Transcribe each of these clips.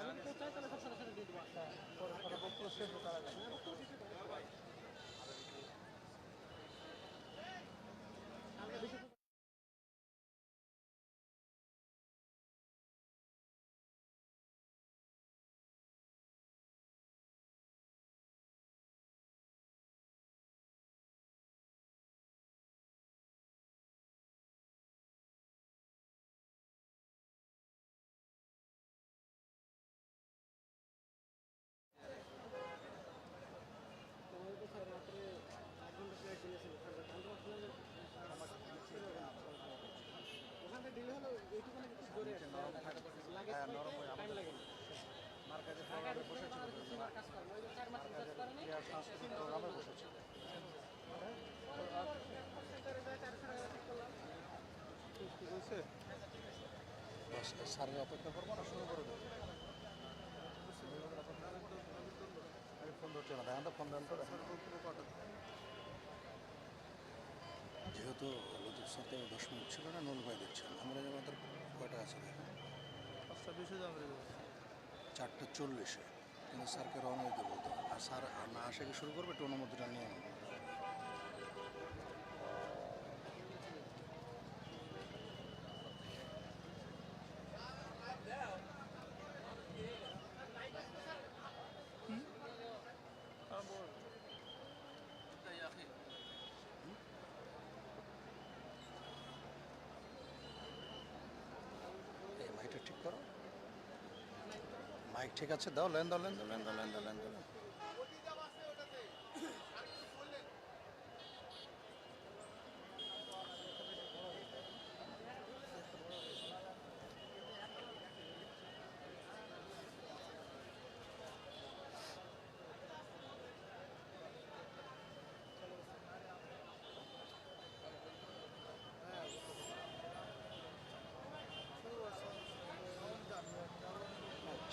আমি কেউ চাই তাহলে সব সাথে দিয়ে দেবো বক্তব্য শেষ হোক তার স্যারের অপেক্ষা করব না শুরু করে দেবো ফোন ধরছে না দেখেন তো ফোন দেন তো যেহেতু লতিফ স্যারকে দশ মিনিট ছিল না নুল ভাই দিচ্ছেন আমরা আমাদের কয়টা আছে দেখেন? পাঁচটা, বিশে যাবে। চারটা চল্লিশে। কিন্তু স্যারকে রওনা দিতে বলতো আর স্যার না আসে কি শুরু করবে? একটু অনুমতিটা নিয়ে এই মাইকটা ঠিক করো মাইক ঠিক আছে দাও লেন দাও লেন দাও লেন দাও লেন দাও লেন দাও লেন।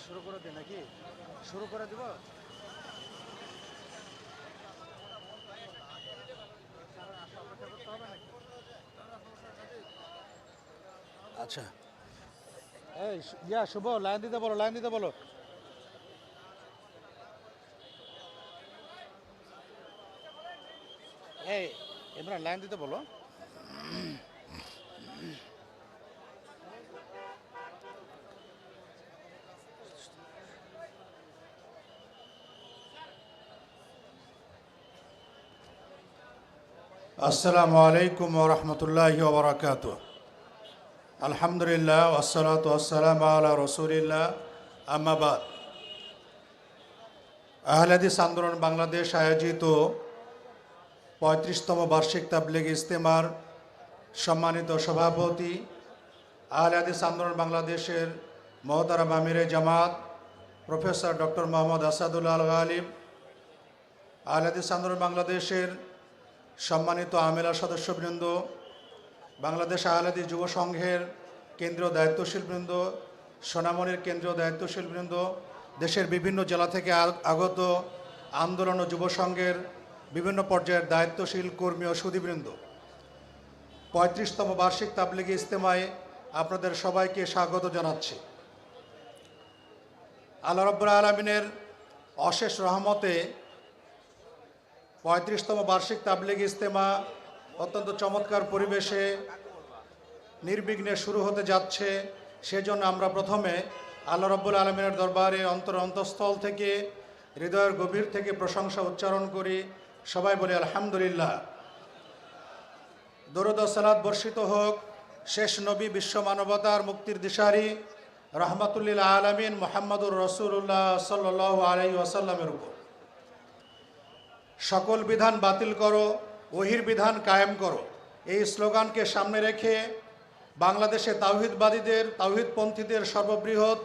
শুরু করে দিই নাকি শুরু করে দিব। আচ্ছা। এই ইয়া শুভ লাইন দিতে বলো লাইন দিতে বলো। এই ইমরান লাইন দিতে বলো। আসসালামু আলাইকুম ওরহমতুল্লাহ ওবরাকাত আলহামদুলিল্লাহ ওসলাত ওসালাম আলা রসুলিল্লাহ। আহমাবাদ আহলাদিস আন্দোলন বাংলাদেশ আয়োজিত পঁয়ত্রিশতম বার্ষিক তাবলিগ ইস্তেমার সম্মানিত সভাপতি আহলাদিস আন্দোলন বাংলাদেশের মহতারাম আমিরে জামাত, প্রফেসর ডক্টর মোহাম্মদ আসাদুল্লাহ আল গালিব আহলাদিস আন্দোলন বাংলাদেশের সম্মানিত আমেলা সদস্যবৃন্দ, বাংলাদেশ আহলাদি যুব সংঘের কেন্দ্রীয় দায়িত্বশীলবৃন্দ, সোনামণির কেন্দ্রীয় দায়িত্বশীলবৃন্দ, দেশের বিভিন্ন জেলা থেকে আগত আন্দোলন ও যুব সংঘের বিভিন্ন পর্যায়ের দায়িত্বশীল কর্মী ও সুদীবৃন্দ পঁয়ত্রিশতম বার্ষিক তাবলিগি ইজতেমায় আপনাদের সবাইকে স্বাগত জানাচ্ছি। আল্লাহ রব্বুল আলমিনের অশেষ রহমতে পঁয়ত্রিশতম বার্ষিক তাবলিগ ইজতেমা অত্যন্ত চমৎকার পরিবেশে নির্বিঘ্নে শুরু হতে যাচ্ছে। সেজন্য আমরা প্রথমে আল্লাহ রব্বুল আলমিনের দরবারে অন্তর অন্তঃস্থল থেকে, হৃদয়ের গভীর থেকে প্রশংসা উচ্চারণ করি। সবাই বলি আলহামদুলিল্লাহ। দরুদ সালাদ বর্ষিত হোক। শেষ নবী বিশ্ব মানবতার মুক্তির দিশারি রহমাতুল্লিল আলমিন মোহাম্মদুর রসুল্লাহ সাল্লু আলহি ওয়াসাল্লামের উপর। সকল বিধান বাতিল করো ওহির বিধান কায়েম করো। এই স্লোগানকে সামনে রেখে বাংলাদেশে তাওহিদবাদীদের, তাওহিদপন্থীদের সর্ববৃহৎ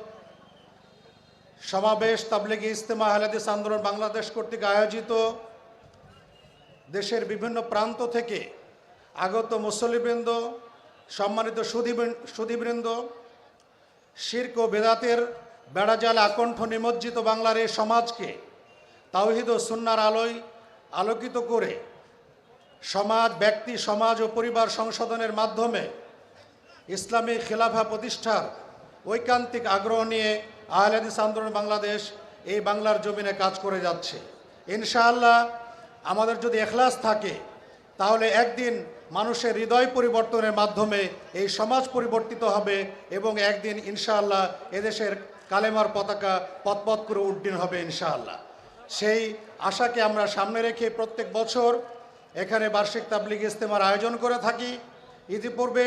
সমাবেশ, তাবলিগি ইস্তেমা হালাদিস আন্দোলন বাংলাদেশ কর্তৃক আয়োজিত। দেশের বিভিন্ন প্রান্ত থেকে আগত মুসল্লিবৃন্দ, সম্মানিত সুধীবৃন্দ, শির্ক ও বেদাতের বেড়াজাল আকণ্ঠ নিমজ্জিত বাংলার এই সমাজকে তাওহিদ ও সুন্নার আলোয় আলোকিত করে সমাজ, ব্যক্তি, সমাজ ও পরিবার সংশোধনের মাধ্যমে ইসলামী খেলাফা প্রতিষ্ঠার ঐকান্তিক আগ্রহ নিয়ে আহলাদিস আন্দোলন বাংলাদেশ এই বাংলার জমিনে কাজ করে যাচ্ছে। ইনশাআল্লাহ আমাদের যদি এখলাস থাকে, তাহলে একদিন মানুষের হৃদয় পরিবর্তনের মাধ্যমে এই সমাজ পরিবর্তিত হবে এবং একদিন ইনশাআল্লাহ এদেশের কালেমার পতাকা পথপথ করে উড্ডীন হবে ইনশাআল্লাহ। সেই আশাকে আমরা সামনে রেখে প্রত্যেক বছর এখানে বার্ষিক তাবলিগ ইস্তেমার আয়োজন করে থাকি। ইতিপূর্বে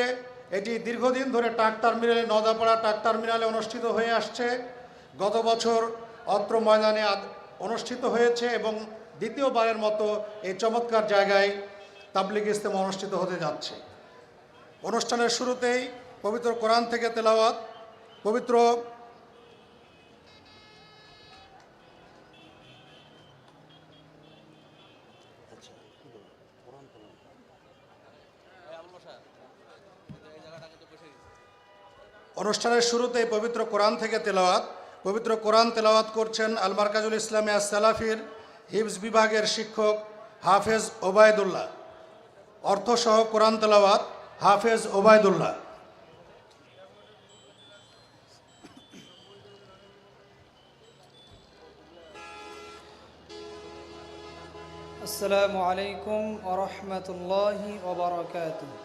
এটি দীর্ঘদিন ধরে টাক টার্মিনালে, নদাপাড়া টাক টার্মিনালে অনুষ্ঠিত হয়ে আসছে। গত বছর অত্র ময়দানে অনুষ্ঠিত হয়েছে এবং দ্বিতীয়বারের মতো এই চমৎকার জায়গায় তাবলিগ ইস্তেমা অনুষ্ঠিত হতে যাচ্ছে। অনুষ্ঠানের শুরুতেই পবিত্র কোরআন থেকে তেলাওয়াত, পবিত্র অনুষ্ঠানের শুরুতে পবিত্র কোরআন থেকে তেলাওয়াত। পবিত্র কোরআন তেলাওয়াত করছেন আল মার্কাজুল ইসলামিয়া সালাফির হিফজ বিভাগের শিক্ষক হাফেজ ওবায়দুল্লাহ। অর্থসহ কোরআন তেলাওয়াত হাফেজ ওবায়দুল্লাহ। আসসালামু আলাইকুম ওরহমতুল্লাহি ওবরাকাতুহ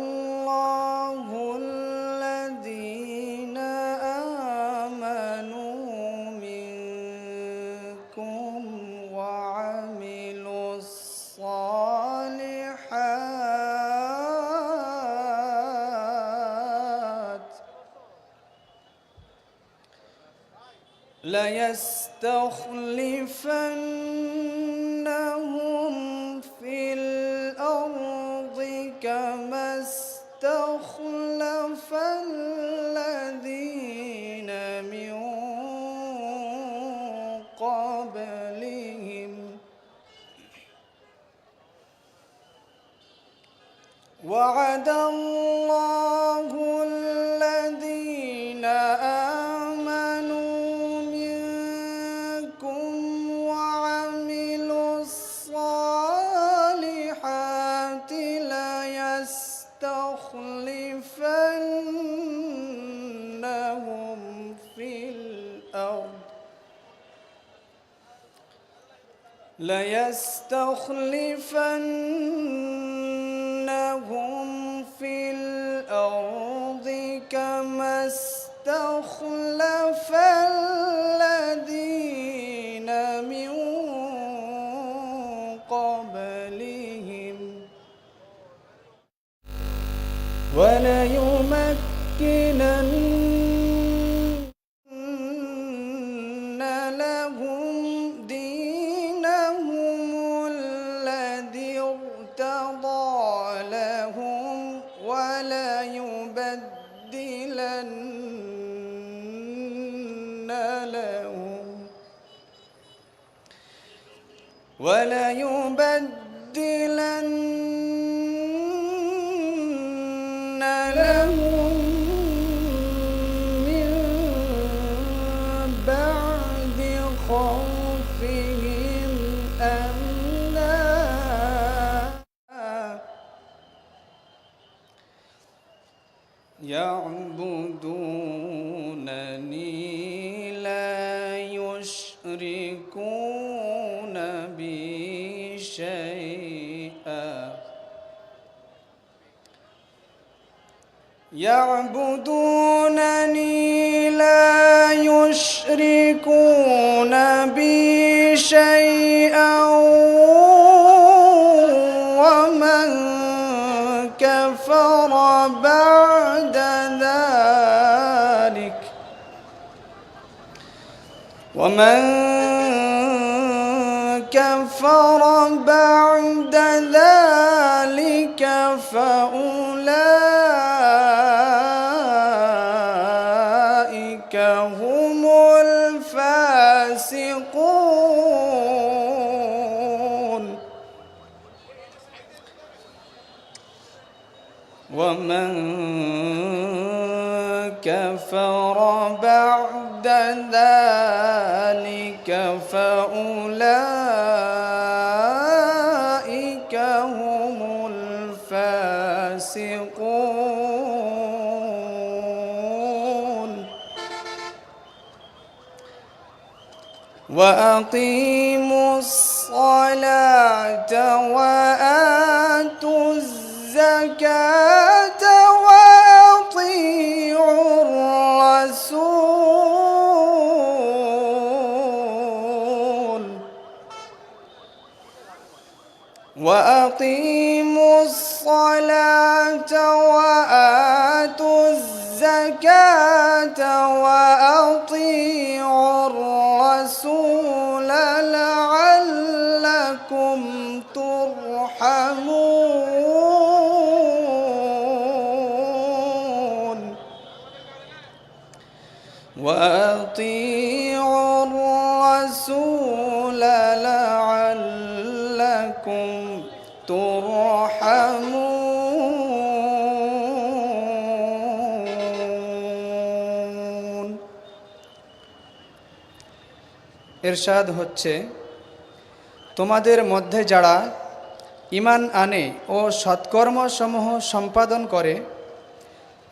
وعد الله الذين آمنوا منكم وعملوا الصالحات ليستخلفنهم في الأرض. ليستخلفنهم لنمكنن لهم دينهم الذي ارتضى لهم ولا وليبدلن لهم ولا وليبدلن يشركون بي شيئا. يعبدونني لا يشركون بي شيئا. ومن كفر بعد ذلك ومن كفر بعد ذلك فأولئك هم الفاسقون. ومن كفر بعد ذلك وأقيموا الصلاة وآتوا الزكاة وأطيعوا الرسول. وأقيموا الصلاة وآتوا الرسول এরশাদ হচ্ছে, তোমাদের মধ্যে যারা ইমান আনে ও সৎকর্মসমূহ সম্পাদন করে,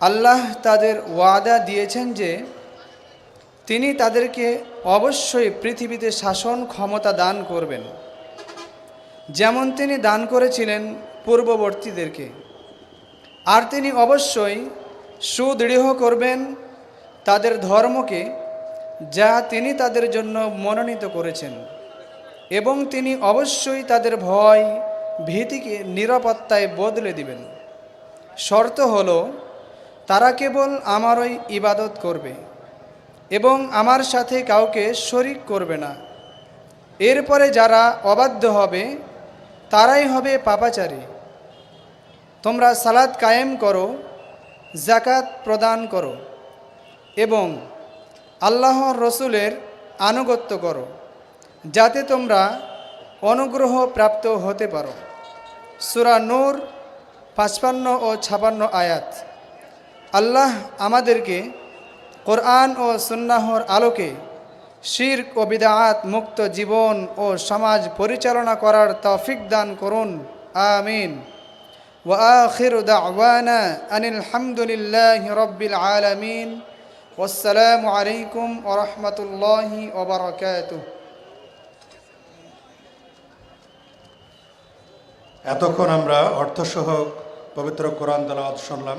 আল্লাহ তাদের ওয়াদা দিয়েছেন যে তিনি তাদেরকে অবশ্যই পৃথিবীতে শাসন ক্ষমতা দান করবেন, যেমন তিনি দান করেছিলেন পূর্ববর্তীদেরকে। আর তিনি অবশ্যই সুদৃঢ় করবেন তাদের ধর্মকে যা তিনি তাদের জন্য মনোনীত করেছেন। এবং তিনি অবশ্যই তাদের ভয়, ভীতিকে নিরাপত্তায় বদলে দিবেন। শর্ত হল, তারা কেবল আমারই ইবাদত করবে এবং আমার সাথে কাউকে শরিক করবে না। এরপরে যারা অবাধ্য হবে, তারাই হবে পাপাচারী। তোমরা সালাদ কায়েম করো জাকাত প্রদান করো এবং আল্লাহর রসুলের আনুগত্য করো, যাতে তোমরা অনুগ্রহ প্রাপ্ত হতে পারো। সুরা নূর পাঁচপান্ন ও ছাপান্ন আয়াত, আল্লাহ আমাদেরকে কোরআন ও সুন্নাহর আলোকে শির ও বিদাত মুক্ত জীবন ও সমাজ পরিচালনা করার তৌফিক দান করুন। আমিন। ওয়া আখির দাওয়ানা আনিল হামদুলিল্লাহি রাব্বিল আলামিন। والسلام عليكم ورحمة الله وبركاته এতক্ষণ আমরা অর্থসহ পবিত্র কোরআন তালাওয়াত শুনলাম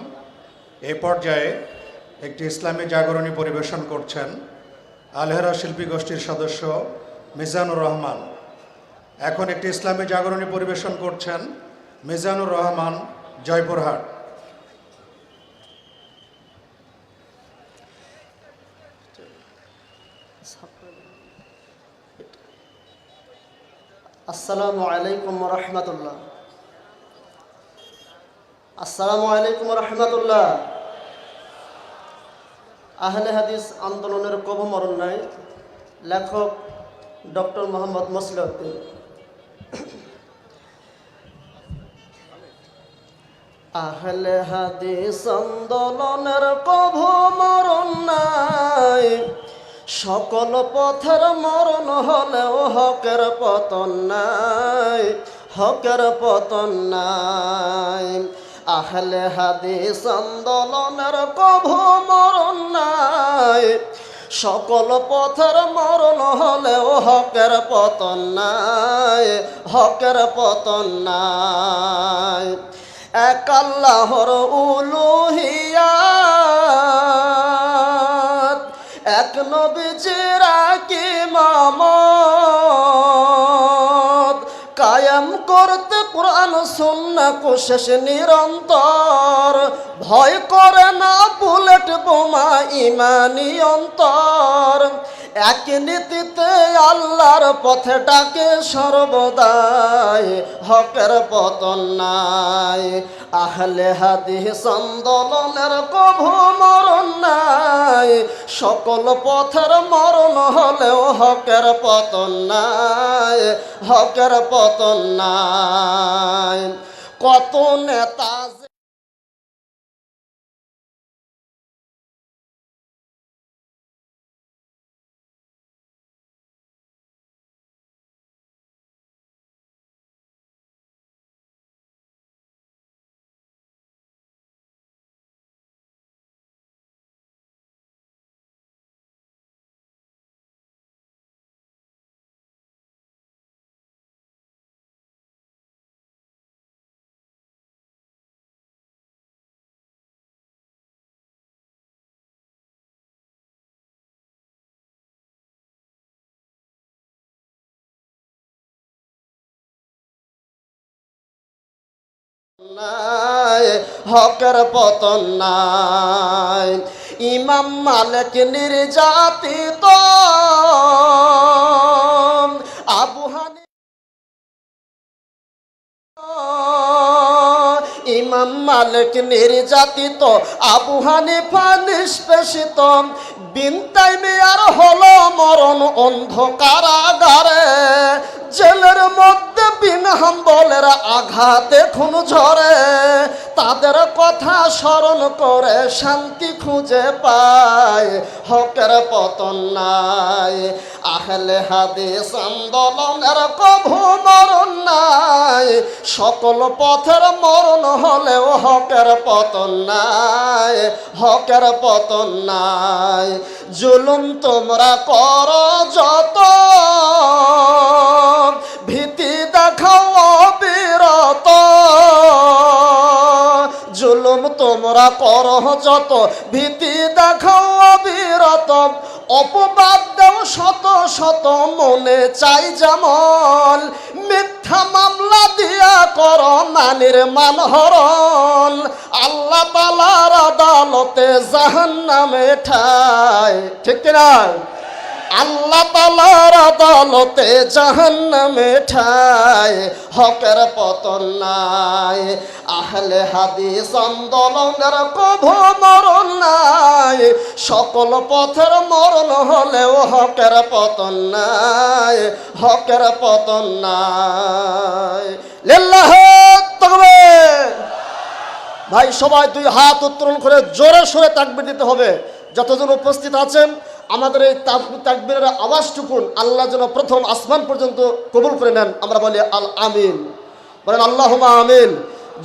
এই পর্যায়ে একটি ইসলামী জাগরণী পরিবেশন করছেন আলহেরা শিল্পী গোষ্ঠীর সদস্য মিজানুর রহমান এখন একটি ইসলামী জাগরণী পরিবেশন করছেন মিজানুর রহমান জয়পুরহাট আসসালামু আলাইকুম রহমতুল্লাহ। আসসালামু আলাইকুম রহমতুল্লাহ। আহলে হাদিস আন্দোলনের কবমরণ্যায় লেখক ডক্টর মোহাম্মদ মসলিউদ্দিন। আহলে হাদিস আন্দোলনের কবমরণ্যায় সকল পথের মরণ হলেও হকের পতন নাই, হকের পতন নাই। আহলে হাদিস আন্দোলনের কভু মরণ নাই, সকল পথের মরণ হলেও হকের পতন নাই, হকের পতন নাই। এক আল্লাহর উলুহিয়াত এক নবীজির কি মামত। কায়াম করতে কোরআন সুন্না কোশেষ নিরন্তর। ভয় করে না বুলেট বোমা ইমানি অন্তর। এক নীতিতে আল্লাহর পথে ডাকে হকের পতন নাই। আহলে হাদিস আন্দোলনের কভু মরণ নাই। সকল পথের মরণ হলেও হকের পতন নাই, হকের পতন নাই। কত নেতা নাই, হকের পতন নাই। ইমাম মালিক নির্যাতিত। আবু হানি ইমাম মালিক নির্যাতিত। আবু হানিফা নিষ্পেষিত। বিনতাই মেয়ার হলো মরণ অন্ধকারাগারে। জেলের মধ্যে হাম্বলের আঘাতে খুন ঝরে, তাদের কথা স্মরণ করে শান্তি খুঁজে পায়, হকের পতন নাই। আহলে হাদিস আন্দোলনের কভু মরণ নাই। সকল পথের মরণ হলেও হকের পতন নাই, হকের পতন নাই। জুলুম তোমরা কর যত, ভীতি দেখাও অবিরত জুলুম তোমরা করহ যত ভীতি দেখাও অবিরত। অপবাদ দেও শত শত, মনে চাই যেমন। মিথ্যা মামলা দিয়া কর মানের মানহরণ আল্লাহ তালার আদালতে জাহান নামে ঠাই ঠিক কিনা? আল্লাহ তালার আদালতে জাহান্নামে ঠাই হকের পতন নাই। আহলে হাদিস আন্দোলনের কভু মরণ নাই। সকল পথের মরণ হলেও হকের পতন নাই, হকের পতন নাই। লিল্লাহ ভাই, সবাই দুই হাত উত্তোলন করে জোরে সোরে তাকবির দিতে হবে। যতজন উপস্থিত আছেন আমাদের এই তাকবিরের আওয়াজটুকুন আল্লাহ যেন প্রথম আসমান পর্যন্ত কবুল করে নেন। আমরা বলি আল আমিন। বলেন আল্লাহ আমিন।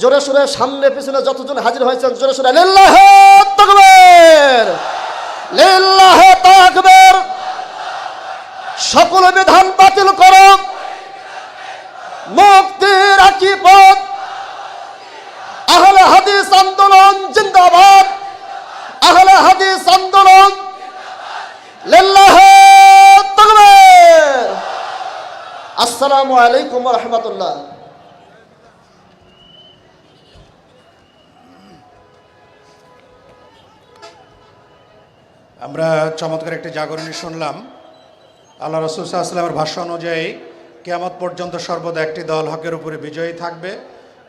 জোরে সোরে সামনে পিছনে যতজন হাজির হয়েছেন, জোরে সোরে, লিল্লাহ তাকবীর! লিল্লাহ তাকবীর সকল বিধান বাতিল করো মুক্তির একই পথ আহলে হাদিস আন্দোলন জিন্দাবাদ আহলে হাদিস আন্দোলন লিল্লাহ তাকবীর আসসালামু আলাইকুম রাহমাতুল্লাহ। আমরা চমৎকার একটি জাগরণী শুনলাম। আল্লাহ রসুল সাল্লামের ভাষ্য অনুযায়ী, কেয়ামত পর্যন্ত সর্বদা একটি দল হকের উপরে বিজয়ী থাকবে,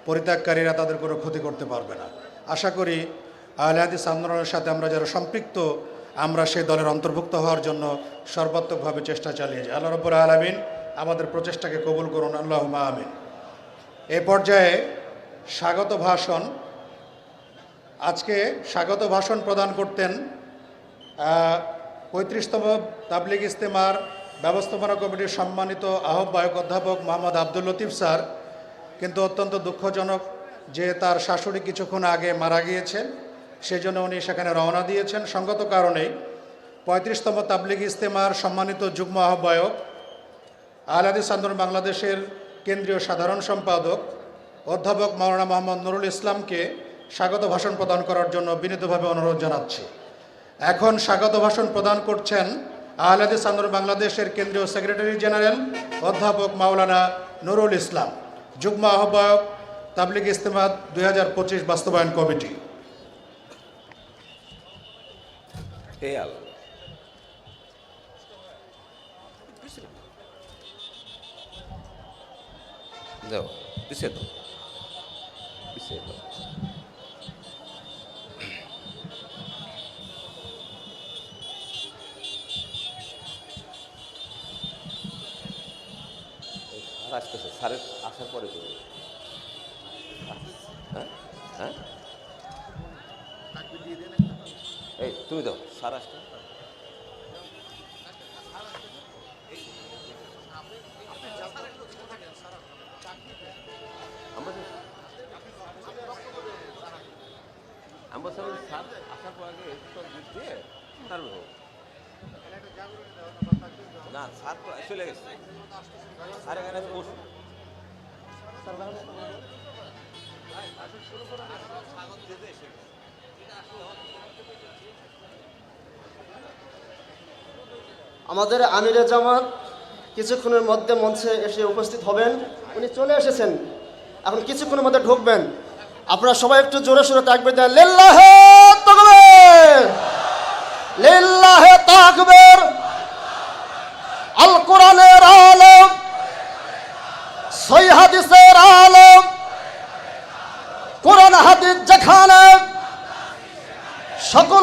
পরিত্যাগকারীরা তাদের কোনো ক্ষতি করতে পারবে না। আশা করি আহলে হাদিস আন্দোলনের সাথে আমরা যারা সম্পৃক্ত, আমরা সেই দলের অন্তর্ভুক্ত হওয়ার জন্য সর্বাত্মকভাবে চেষ্টা চালিয়ে যাই। আল্লাহ রব্বুর আলমিন আমাদের প্রচেষ্টাকে কবুল করুন আল্লাহ আমিন। এ পর্যায়ে স্বাগত ভাষণ। আজকে স্বাগত ভাষণ প্রদান করতেন পঁয়ত্রিশতম তাবলিগ ইস্তেমার ব্যবস্থাপনা কমিটির সম্মানিত আহ্বায়ক অধ্যাপক মোহাম্মদ আব্দুল লতিফ স্যার। কিন্তু অত্যন্ত দুঃখজনক যে তার শাশুড়ি কিছুক্ষণ আগে মারা গিয়েছেন, সেজন্য উনি সেখানে রওনা দিয়েছেন। সঙ্গত কারণেই পঁয়ত্রিশতম তাবলিগ ইস্তেমার সম্মানিত যুগ্ম আহ্বায়ক আলাদিস আন্দোলন বাংলাদেশের কেন্দ্রীয় সাধারণ সম্পাদক অধ্যাপক মাওলানা মোহাম্মদ নুরুল ইসলামকে স্বাগত ভাষণ প্রদান করার জন্য বিনীতভাবে অনুরোধ জানাচ্ছি। এখন স্বাগত ভাষণ প্রদান করছেন আহলাদিস আন্দোলন বাংলাদেশের কেন্দ্রীয় সেক্রেটারি জেনারেল অধ্যাপক মাওলানা নুরুল ইসলাম। যুগ্ম আহ্বায়ক তাবলিগ ইস্তেমাত দুই বাস্তবায়ন কমিটি। হে আল্লাহ। যাও, পিছিয়ে দাও। পিছিয়ে দাও। আসতেছে স্যারের আসার পরে করবে। হ্যাঁ? হ্যাঁ? এই তুমি দাও স্যার আসতে স্যার আসার পর আগে দিয়ে। না স্যার তো চলে গেছে। স্যার এখানে আমাদের আমিরে জামাত কিছুক্ষণের মধ্যে মঞ্চে এসে উপস্থিত হবেন। উনি চলে এসেছেন। এখন কিছুক্ষণের মধ্যে ঢুকবেন। আপনারা সবাই একটু জোরে সোরে থাকবে আল কোরআনের আলম হাদিসের আলম কোরআন হাদিস যেখানে সকল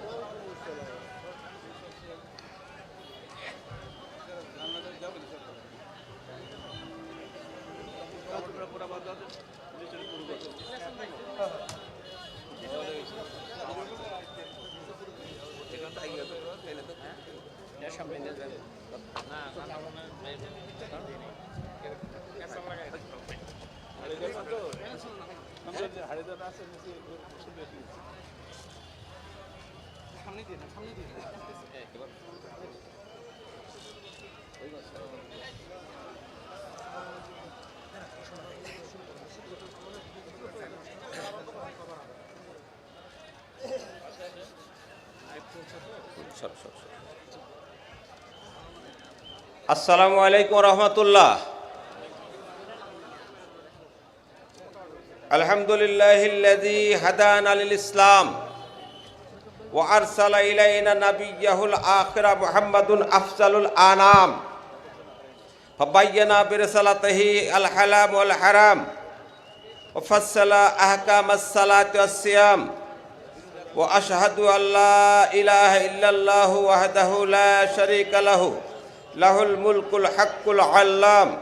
সর সর সর। আসসালামু আলাইকুম রহমতুল্লাহ আলহামদুলিল্লাহ হাদান আল ইসলাম وأرسل إلينا نبيه الآخر محمد أفضل الأنام فبين برسالته الحلال والحرام وفصل أحكام الصلاة والصيام واشهد ان لا اله الا الله وحده لا شريك له له الملك الحق العلام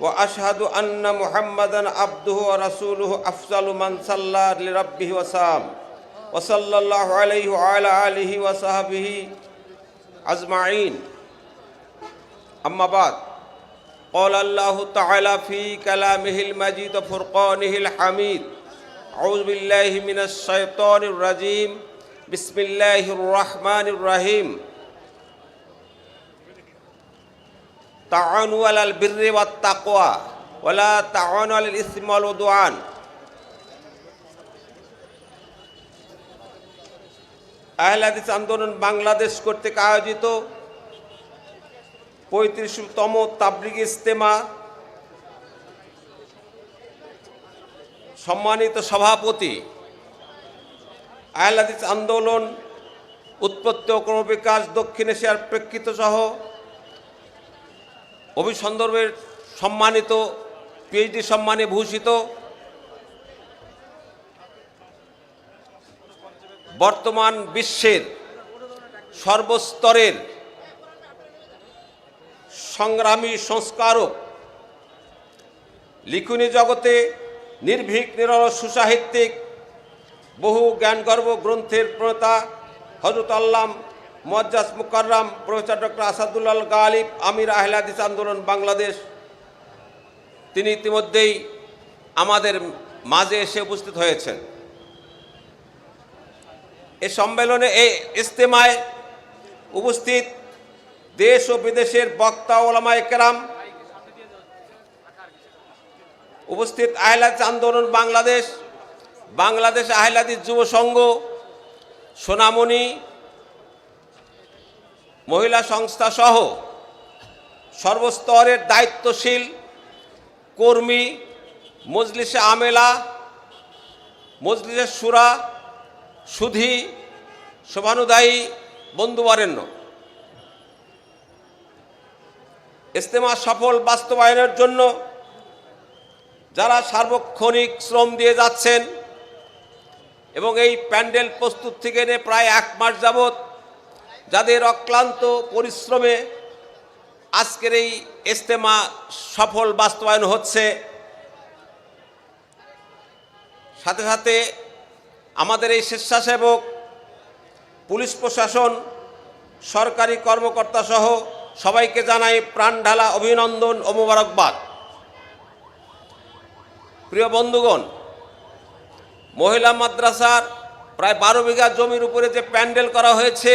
واشهد ان محمدا عبده ورسوله افضل من صلى لربه وسام وصلى الله عليه وعلى اله وصحبه اجمعين اما بعد قال الله تعالى في كلامه المجيد وفرقانه الحميد أعوذ بالله من الشيطان الرجيم بسم الله الرحمن الرحيم تعاونوا على البر والتقوى ولا تعاونوا على الإثم والعدوان আহলাদিস আন্দোলন বাংলাদেশ কর্তৃক আয়োজিত পঁয়ত্রিশতম তাবলিগ ইস্তেমা সম্মানিত সভাপতি আহলাদিস আন্দোলন উৎপত্তি ও ক্রমবিকাশ দক্ষিণ এশিয়ার প্রেক্ষিত সহ অভিসন্দর্ভের সম্মানিত পিএইচডি সম্মানে ভূষিত বর্তমান বিশ্বের সর্বস্তরের সংগ্রামী সংস্কারক, লিখুনি জগতে নির্ভীক, নিরল, সুসাহিত্যিক, বহু জ্ঞানগর্ব গ্রন্থের প্রণেতা হজরত আল্লাম মোয়াজ্জাজ মুকাররাম, প্রফেসর ডক্টর আসাদুল্লাল গালিব, আমির আহলাদিস আন্দোলন বাংলাদেশ। তিনি ইতিমধ্যেই আমাদের মাঝে এসে উপস্থিত হয়েছেন। এ সম্মেলনে এই ইস্তেমায় উপস্থিত দেশ ও বিদেশের বক্তা ওলামা একরাম উপস্থিত আহলাদিস আন্দোলন বাংলাদেশ বাংলাদেশ আহলাদি যুব সংঘ, সোনামণি, মহিলা সংস্থা সহ সর্বস্তরের দায়িত্বশীল কর্মী, মজলিসে আমেলা, মজলিসের সুরা সুধি শোভানুদায়ী বন্ধুবরেণ্য ইস্তেমা সফল বাস্তবায়নের জন্য যারা সার্বক্ষণিক শ্রম দিয়ে যাচ্ছেন এবং এই প্যান্ডেল প্রস্তুত থেকে নিয়ে প্রায় এক মাস যাবৎ যাদের অক্লান্ত পরিশ্রমে আজকের এই ইস্তেমা সফল বাস্তবায়ন হচ্ছে, সাথে সাথে আমাদের এই স্বেচ্ছাসেবক, পুলিশ প্রশাসন, সরকারি কর্মকর্তা সহ সবাইকে জানাই প্রাণঢালা অভিনন্দন ও মোবারকবাদ। প্রিয় বন্ধুগণ, মহিলা মাদ্রাসার প্রায় বারো বিঘা জমির উপরে যে প্যান্ডেল করা হয়েছে,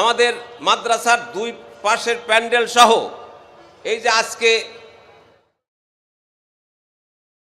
আমাদের মাদ্রাসার দুই পাশের প্যান্ডেল সহ, এই যে আজকে